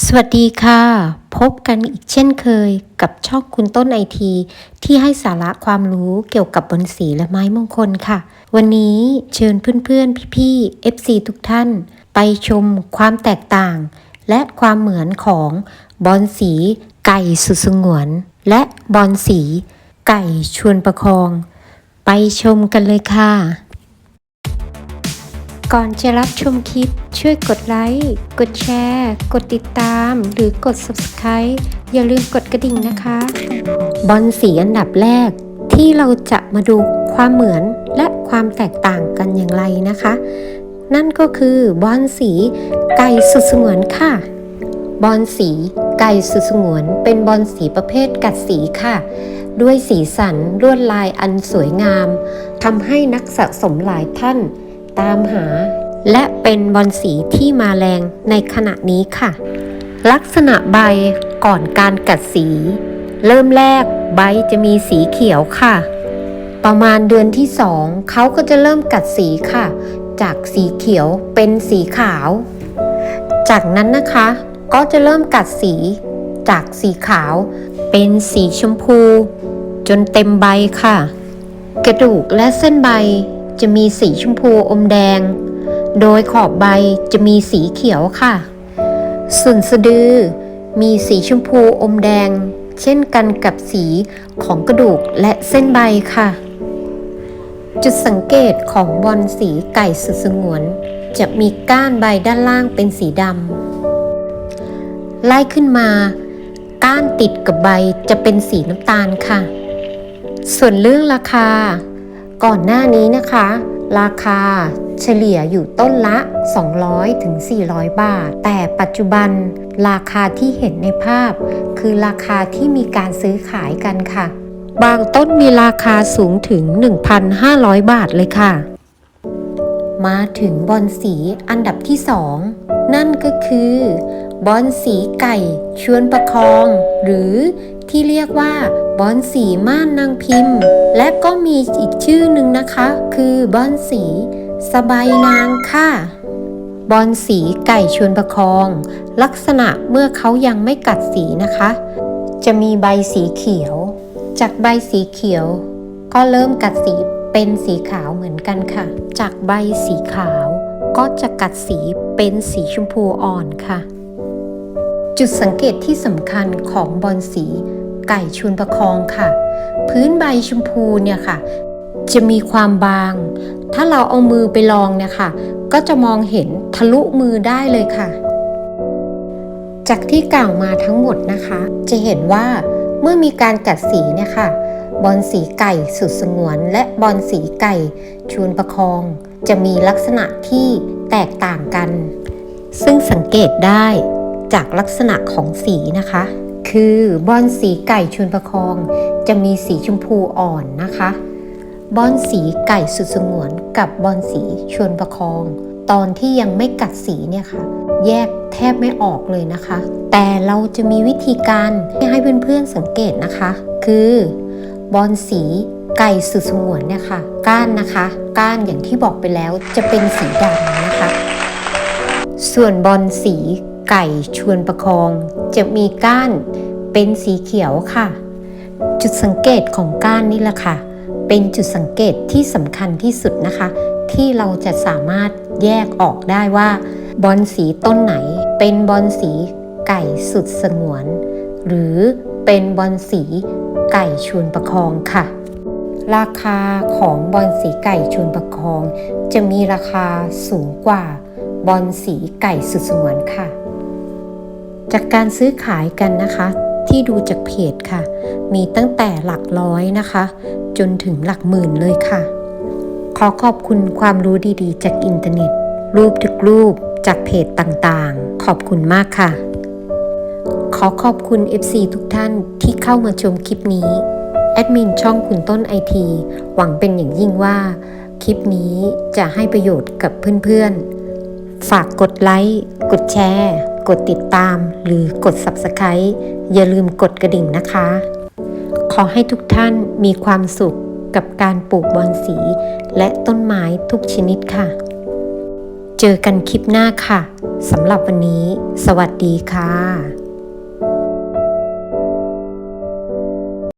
สวัสดีค่ะ พบกันอีกเช่นเคยกับช่องคุณต้นไอที ที่ให้สาระความรู้เกี่ยวกับบอนสีและไม้มงคลค่ะ วันนี้เชิญเพื่อนๆ พี่ๆ FC ทุกท่าน ไปชมความแตกต่าง และความเหมือนของบอนสีไก่สุดสงวน และบอนสีไก่ชวนประคอง ไปชมกันเลยค่ะ ก่อนจะรับชมคลิป ช่วยกดไลค์ กดแชร์ กดติดตาม หรือกด Subscribe อย่าลืมกดกระดิ่งนะคะ บอลสีอันดับแรก ที่เราจะมาดูความเหมือนและความแตกต่างกันอย่างไรนะคะ นั่นก็คือบอลสีไก่สุดสงวนค่ะ บอลสีไก่สุดสงวน เป็นบอลสีประเภทกัดสีค่ะด้วยสีสันลวดลายอันสวยงามทำให้นักสะสมหลายท่าน ตามหา และเป็นบอลสีที่มาแรงในขณะนี้ค่ะ ลักษณะใบก่อนการกัดสี เริ่มแรกใบจะมีสีเขียวค่ะ ประมาณเดือนที่สองเขาก็จะเริ่มกัดสีค่ะ จากสีเขียวเป็นสีขาว จากนั้นนะคะก็จะเริ่มกัดสี จากสีขาวเป็นสีชมพู จนเต็มใบค่ะ กระดูกและเส้นใบ จะมีสีชมพูอมแดง โดยขอบใบจะมีสีเขียวค่ะ ส่วนสะดือมีสีชมพูอมแดง เช่นกันกับสีของกระดูกและเส้นใบค่ะ จุดสังเกตของบอลสีไก่สุดสงวน จะมีก้านใบด้านล่างเป็นสีดำไล่ขึ้นมา ก้านติดกับใบจะเป็นสีน้ำตาลค่ะ ส่วนเรื่องราคา ก่อนหน้านี้นะคะ ราคาเฉลี่ยอยู่ต้นละ 200ถึง400 บาท แต่ปัจจุบันราคาที่เห็นในภาพ คือราคาที่มีการซื้อขายกันค่ะ บางต้นมีราคาสูงถึง 1,500 บาทเลยค่ะ มาถึงบอลสีอันดับที่ 2 นั่นก็คือบอลสีไก่ชวนประคอง หรือ ที่เรียกว่าบอลสีม่านนางพิมพ์ และก็มีอีกชื่อหนึ่งนะคะ คือบอลสีสบายนางค่ะ บอลสีไก่ชวนประคอง ลักษณะเมื่อเขายังไม่กัดสีนะคะ จะมีใบสีเขียว จากใบสีเขียว ก็เริ่มกัดสีเป็นสีขาวเหมือนกันค่ะ จากใบสีขาว ก็จะกัดสีเป็นสีชมพูอ่อนค่ะ จุดสังเกตที่สำคัญของบอลสี ไก่ชวนประคองค่ะ พื้นใบชมพูเนี่ยค่ะ จะมีความบาง ถ้าเราเอามือไปลองเนี่ยค่ะ ก็จะมองเห็นทะลุมือได้เลยค่ะ จากที่กล่าวมาทั้งหมดนะคะ จะเห็นว่าเมื่อมีการกัดสีเนี่ยค่ะ บอลสีไก่สุดสงวน และบอลสีไก่ชวนประคอง จะมีลักษณะที่แตกต่างกัน ซึ่งสังเกตได้จากลักษณะของสีนะคะ คือบอลสีไก่ชวนประคอง จะมีสีชมพูอ่อนนะคะ บอลสีไก่สุดสงวนกับบอลสีชวนประคอง ตอนที่ยังไม่กัดสีเนี่ยค่ะ แยกแทบไม่ออกเลยนะคะ แต่เราจะมีวิธีการให้เพื่อนๆสังเกตนะคะ คือบอลสีไก่สุดสงวนเนี่ยค่ะ ก้านนะคะ ก้านอย่างที่บอกไปแล้วจะเป็นสีดำนะคะ ส่วนบอลสี ไก่ชวนประคอง จะมีก้านเป็นสีเขียวค่ะ จุดสังเกตของก้านนี่แหละค่ะ เป็นจุดสังเกตที่สำคัญที่สุดนะคะ ที่เราจะสามารถแยกออกได้ว่า บอลสีต้นไหน เป็นบอลสีไก่สุดสงวน หรือเป็นบอลสีไก่ชวนประคองค่ะ ราคาของบอลสีไก่ชวนประคอง จะมีราคาสูงกว่าบอลสีไก่สุดสงวนค่ะ จากการซื้อขายกันนะคะ ที่ดูจากเพจค่ะ มีตั้งแต่หลักร้อยนะคะ จนถึงหลักหมื่นเลยค่ะ ขอขอบคุณความรู้ดีๆ จากอินเทอร์เน็ต รูปทุกรูปจากเพจต่างๆ ขอบคุณมากค่ะ ขอขอบคุณ FC ทุกท่านที่เข้ามาชมคลิปนี้ แอดมินช่องคุณต้นไอทีหวังเป็นอย่างยิ่งว่า คลิปนี้จะให้ประโยชน์กับเพื่อนๆ ฝากกดไลค์ กดแชร์ กดติดตาม หรือกด Subscribe อย่าลืมกดกระดิ่งนะคะ ขอให้ทุกท่านมีความสุขกับการปลูกบอนสี และต้นไม้ทุกชนิดค่ะเเจอกันคลิปหน้าค่ะสำหรับวันนี้ สวัสดีค่ะ